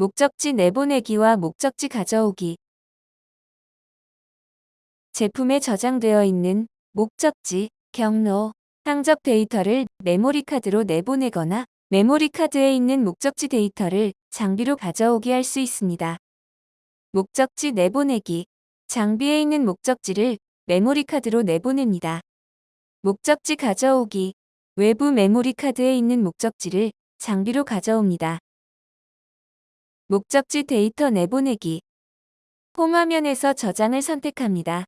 목적지 내보내기와 목적지 가져오기 제품에 저장되어 있는 목적지, 경로, 항적 데이터를 메모리 카드로 내보내거나 메모리 카드에 있는 목적지 데이터를 장비로 가져오게 할 수 있습니다. 목적지 내보내기 장비에 있는 목적지를 메모리 카드로 내보냅니다. 목적지 가져오기 외부 메모리 카드에 있는 목적지를 장비로 가져옵니다. 목적지 데이터 내보내기 홈 화면에서 저장을 선택합니다.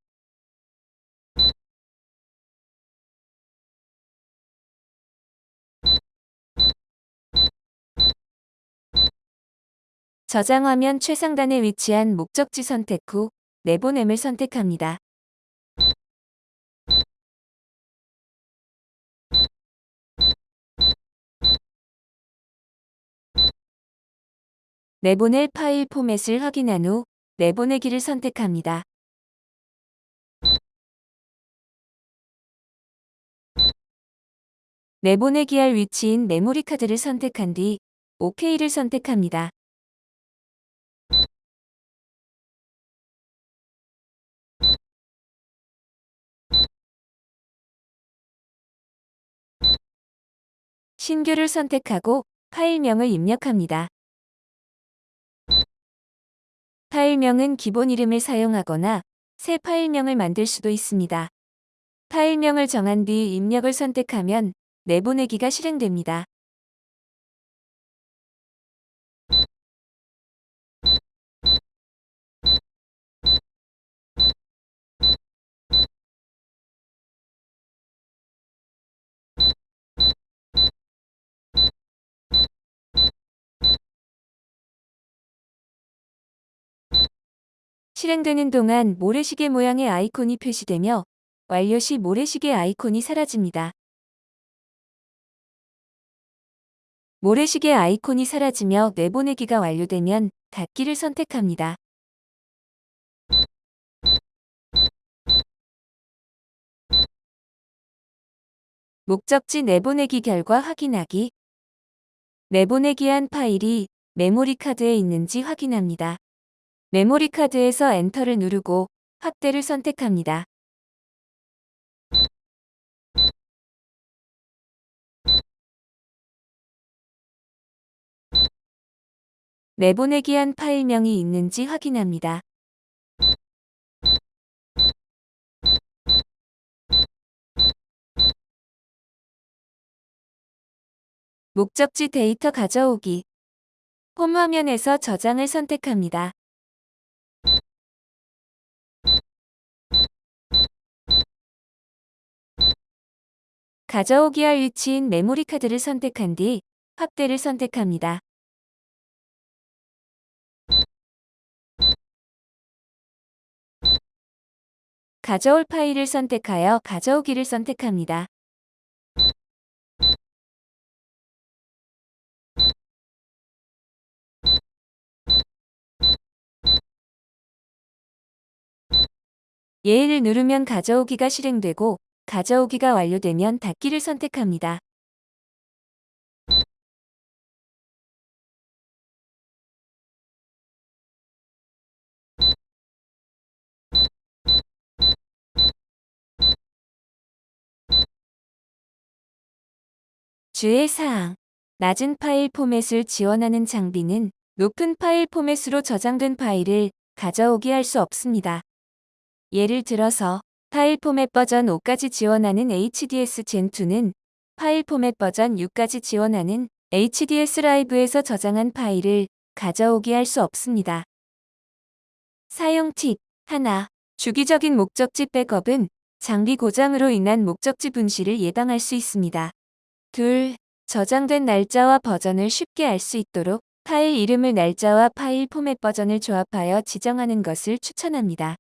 저장 화면 최상단에 위치한 목적지 선택 후 내보냄을 선택합니다. 내보낼 파일 포맷을 확인한 후 내보내기를 선택합니다. 내보내기 할 위치인 메모리 카드를 선택한 뒤 OK를 선택합니다. 신규를 선택하고 파일명을 입력합니다. 파일명은 기본 이름을 사용하거나 새 파일명을 만들 수도 있습니다. 파일명을 정한 뒤 입력을 선택하면 내보내기가 실행됩니다. 실행되는 동안 모래시계 모양의 아이콘이 표시되며 완료 시 모래시계 아이콘이 사라집니다. 모래시계 아이콘이 사라지며 내보내기가 완료되면 닫기를 선택합니다. 목적지 내보내기 결과 확인하기 내보내기 한 파일이 메모리 카드에 있는지 확인합니다. 메모리 카드에서 엔터를 누르고 확대를 선택합니다. 내보내기 한 파일명이 있는지 확인합니다. 목적지 데이터 가져오기 홈 화면에서 저장을 선택합니다. 가져오기 할 위치인 메모리 카드를 선택한 뒤 확대를 선택합니다. 가져올 파일을 선택하여 가져오기를 선택합니다. 예를 누르면 가져오기가 실행되고 가져오기가 완료되면 닫기를 선택합니다. 주의 사항 낮은 파일 포맷을 지원하는 장비는 높은 파일 포맷으로 저장된 파일을 가져오게 할 수 없습니다. 예를 들어서 파일 포맷 버전 5까지 지원하는 HDS Gen2는 파일 포맷 버전 6까지 지원하는 HDS 라이브에서 저장한 파일을 가져오게 할 수 없습니다. 사용 팁 하나 주기적인 목적지 백업은 장비 고장으로 인한 목적지 분실을 예방할 수 있습니다. 둘, 저장된 날짜와 버전을 쉽게 알 수 있도록 파일 이름을 날짜와 파일 포맷 버전을 조합하여 지정하는 것을 추천합니다.